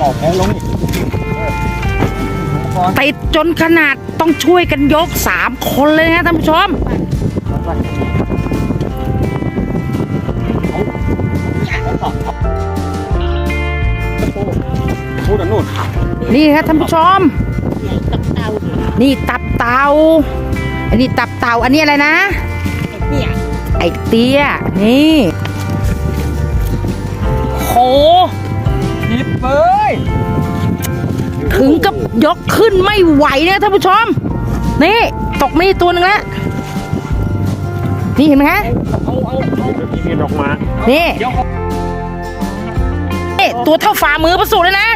ออกแพ้ลงนี่ก่อนติดจนขนาดต้องช่วยกันยกสามคนเลยนะท่านผู้ชมพูดอันนู่นนี่ครับท่านผู้ชม นี่ตับเตาอันนี้ตับเตาอันนี้อะไรนะ ไอเตี้ย นี่ โหหยิบ เลยถึงกับยกขึ้นไม่ไหวนะท่านผู้ชม นี่ ตกนี่ตัวหนึ่งแล้วนี่เห็นไหมฮะเอาเอาเอาที่มีดอกไม้นี่เดี๋ยวนี่ตัวเท่าฝ่ามือประสูเลยนะ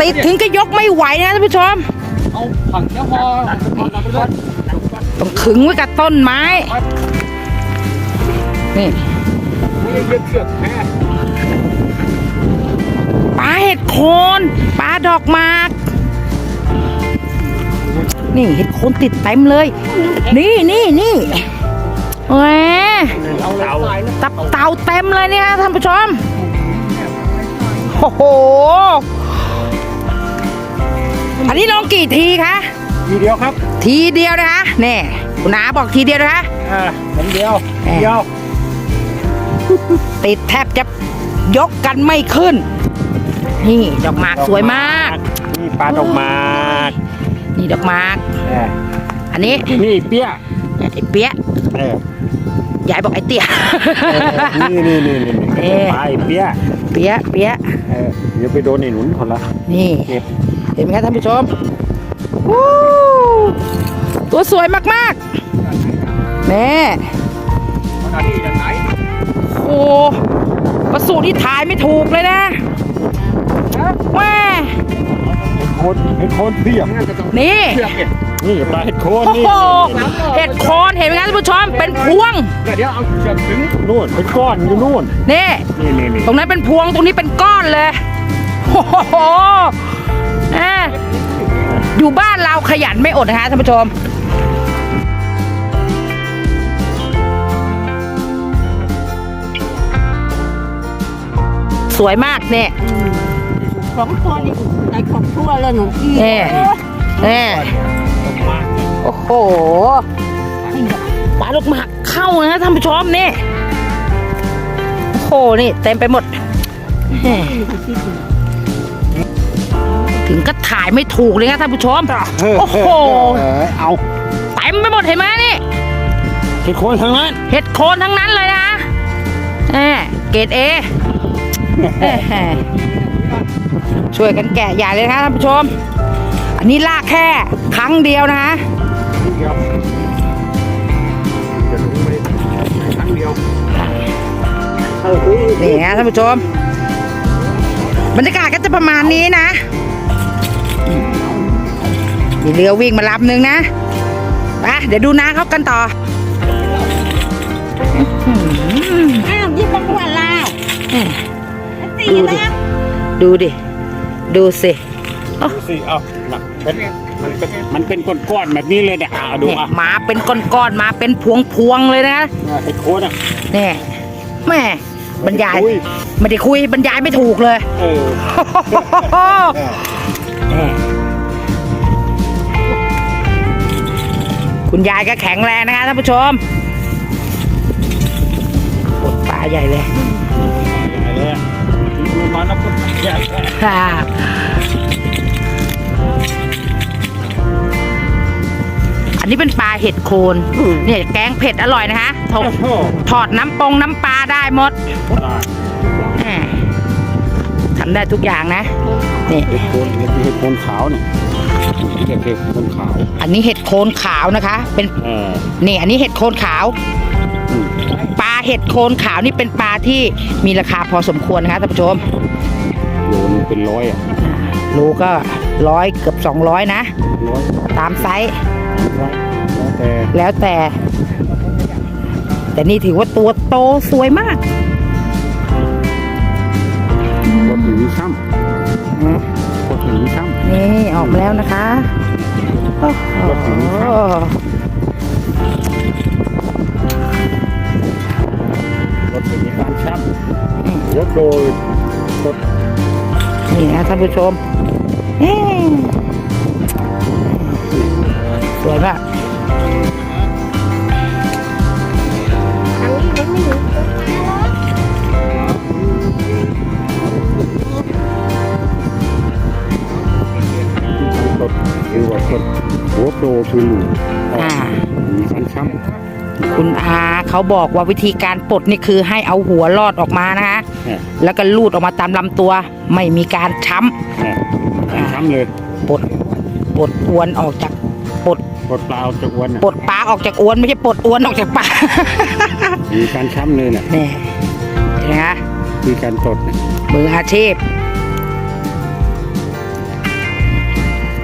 ติดถึงก็ยกไม่ไหวนะท่านผู้ชม เอาผังเดี๋ยวพอพอดับไปเลยต้องขึงไว้กับต้นไม้ นี่ ไม่ได้เชือกเชือกแพ้ปลาเห็ดโคนปลาดอกหมาก นี่เห็ดโคนติดเต็มเลย นี่นี่นี่แหมเอาเตาตับเต่าเต็มเลยเนี่ยท่านผู้ชมโอ้โห อันนี้ลงกี่ทีคะ ทีเดียวครับ ทีเดียวนะคะนี่คุณนาบอกทีเดียวนะคะอ่าเหมือนเดียวแหม่เดียว ติดแทบจะยกกันไม่ขึ้น นี่ดอกหมากสวยมาก นี่ปลาดอกไม้นี่ดอกหมาก เอออันนี้นี่เปี้ยไอ้เปี๊ยะเออยายบอกไอ้เตี้ยนี่นี่นี่นี่เอ๊ะปลาไอ้เปี้ยเปี๊ยะเปี๊ยะเออเดี๋ยวไปโดนไอ้หนุนคนละนี่ เก็บเห็นไหมครับท่านผู้ชมวู้ตัวสวยมากๆแน่ขนาดนี้ยังไงโอ้ประสูที่ถ่ายไม่ถูกเลยนะ แม่โคนไอ้โคนเปี้ยนี่เปี้ยเนี่นี่ปลาเห็ดโคนโอ้นี่โหเห็ดโคนเห็นไหมครับท่านผู้ชมเป็นพวงเดี๋ยวเอาเชือกถึงนู่นเป็นก้อนอยู่นู่นนี่นี่นี่นี่ตรงนั้นเป็นพวงตรงนี้เป็นก้อนเลยโอ้โหอ่อยู่บ้านเราขยันไม่อดนะคะท่านผู้ชม สวยมากเนี่ย สองคนนี่ในครอบครัวเลยหนูพี่แน่ แน่โอ้โหปลาลูกหมากเข้านะท่านผู้ชมนี่โอ้โหนี่เต็มไปหมดแหม่ถึงก็ถ่ายไม่ถูกเลยนะท่านผู้ชมโอ้โหเออเอาเต็มไปหมดเห็นไหมนี่เห็ดโคนทั้งนั้นเห็ดโคนทั้งนั้นเลยนะแหมเกรดเอ ช่วยกันแกะใหญ่เลยนะคะท่านผู้ชม อันนี้ลากแค่ครั้งเดียวนะคะเดียวจะลงไงเดียวเออนี่นะท่านผู้ชม บรรยากาศก็จะประมาณนี้นะ มีเรือวิ่งมาลำหนึ่งนะไปเดี๋ยวดูน้าเขากันต่ออ้าวยี่ปังวันลาว ดูดินะดูดิ ดูสิดูสิเอาหนักเป็นมันเป็นมันเป็นก้อนๆแบบนี้เลยเนี่ยอะดูเนี่ยอะมาเป็นก้อนๆมาเป็นพวงๆเลยนะเห็ดโคนอะนี่แม่บรรยายอุ้ยไม่ได้คุยบรรยายไม่ถูกเลยเออเออคุณยายก็แข็งแรงนะคะท่านผู้ชมปวดปลาใหญ่เลย ดูมาแล้วก็แย่ค่ะอันนี้เป็นปลาเห็ดโคนเนี่ยแกงเผ็ดอร่อยนะคะถอดโอ้โหถอดน้ำปงน้ำปลาได้หมดแหมทำได้ทุกอย่างนะนี่เห็ดโคนเห็ดเห็ดโคนขาวเนี่ยเห็ดเห็ดโคนขาว อันนี้เห็ดโคนขาวนะคะ เป็นเออนี่อันนี้เห็ดโคนขาวอืมปลา เห็ดโคนขาวนี่เป็นปลาที่มีราคาพอสมควรนะคะท่านผู้ชมโลนึงเป็นร้อยอะโลก็ร้อยเกือบ200 นะ ร้อยตามไซส์แล้วแต่แล้วแต่ แต่นี่ถือว่าตัวโตสวยมากกดหนีช่ำกดหนีช่ำนี่ออกมาแล้วนะคะโอ้โห หัวโตสดนี่นะท่านผู้ชมเอ๊ะสวยมากทางนี้มันไม่ถึงตัวปลาหรอกสดคือว่าสดหัวโตคือหลูอ่ามีฟันช้ คุณอาเขาบอกว่าวิธีการปลดนี่คือให้เอาหัวรอดออกมานะคะำเนี่ยแล้วก็ลูดออกมาตามลำตัว ไม่มีการช้เนี่ยฟันช้ำเลยำปลดปลดอวนออกจากปลดปลดเปล่าจากอ้วนน่ะปลดปลาออกจากอวนไม่ใช่ปลดอวนออกจากปลามีฟันช้ำเลยน่ะนี่เห็นไหมคะมีการปลดน่ะมืออาชีพ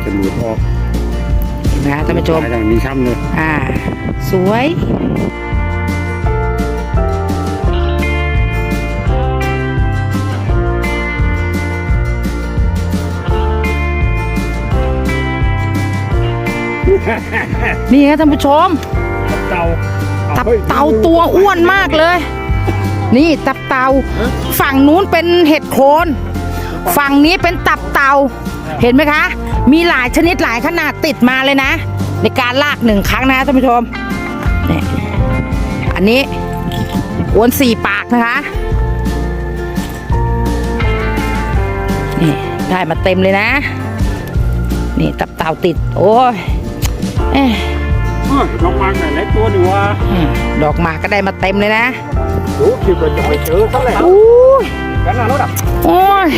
จะหลุดออกเห็ นไหมคะท่านผู้ชมตยแล้วมีช้ำเลยอ่า สวยนี่ครับท่านผู้ชม เตาตับเตาตัวอ้วนมากเลย นี่ตับเตาฝั่งนู้นเป็นเห็ดโคน ฝั่งนี้เป็นตับเตาเห็นไหมคะ มีหลายชนิดหลายขนาดติดมาเลยนะ ในการลากหนึ่งครั้งนะท่านผู้ชมนี่อันนี้อวนสี่ปากนะคะนี่ได้มาเต็มเลยนะ นี่ตับเตาติด โอ้ยเอ๊ะเฮ้ยน้องมันน่ะหลายตัวนี่วะอืมดอกหมากก็ได้มาเต็มเลยนะโอ้คิดว่าจะไปเจอซะแล้วอู้ยกันนะรถอะโอ้ย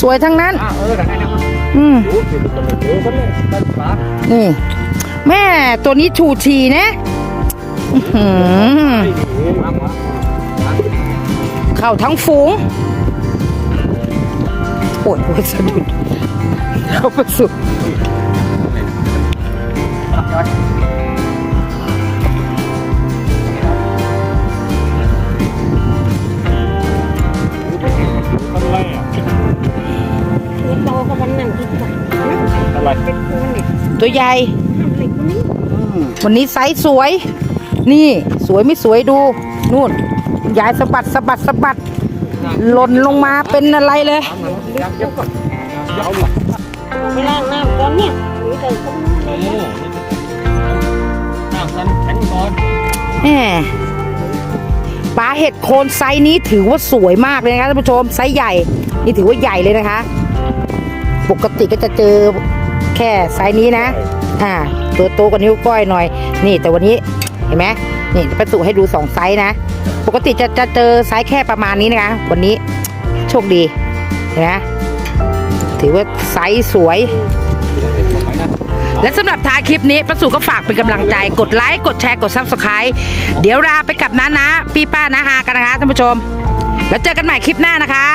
สวยๆทั้งนั้น อะเออแต่ไหนนะอืมโอ้คิดว่าจะไปเจอซะแล้วบ้านฟ้านี่ แม่ตัวนี้ชูชีนะอื้อหือไม่ดีมามาเข้าทั้งฝูงโอ้ยโอ้ยสะดุดเข้าไปสุด ตัวใหญ่ทำเหล็กคนนี้วันนี้ไซส์สวย นี่สวยไม่สวยดู นู่นยายสะบัดสะบัดสะบัดหล่นลงมาเป็นอะไรเลยไปล้างน้ำก่อนเนี่ยหรือเดินเข้ามาเลยเนี่ยน้ำกันแข็งก่อนแหมปลาเห็ดโคนไซส์นี้ถือว่าสวยมากเลยนะคะท่านผู้ชมไซส์ใหญ่ นี่ถือว่าใหญ่เลยนะคะ ปกติก็จะเจอ แค่ไซส์นี้นะ อ่า ตัวโตกว่านิ้วก้อยหน่อย นี่แต่วันนี้เห็นไหมนี่ประตูให้ดูสองไซส์นะ ปกติจะจะเจอไซส์แค่ประมาณนี้นะคะ วันนี้โชคดีเห็นไหมถือว่าไซส์สวยและสำหรับท้ายคลิปนี้ประสูก็ฝากเป็นกำลังใจ กดไลค์ กดแชร์ กดซับสไคร b ์เดี๋ยวลาไปกับน้านะ พี่ป้านาฮากันนะคะท่านผู้ชม แล้วเจอกันใหม่คลิปหน้านะคะ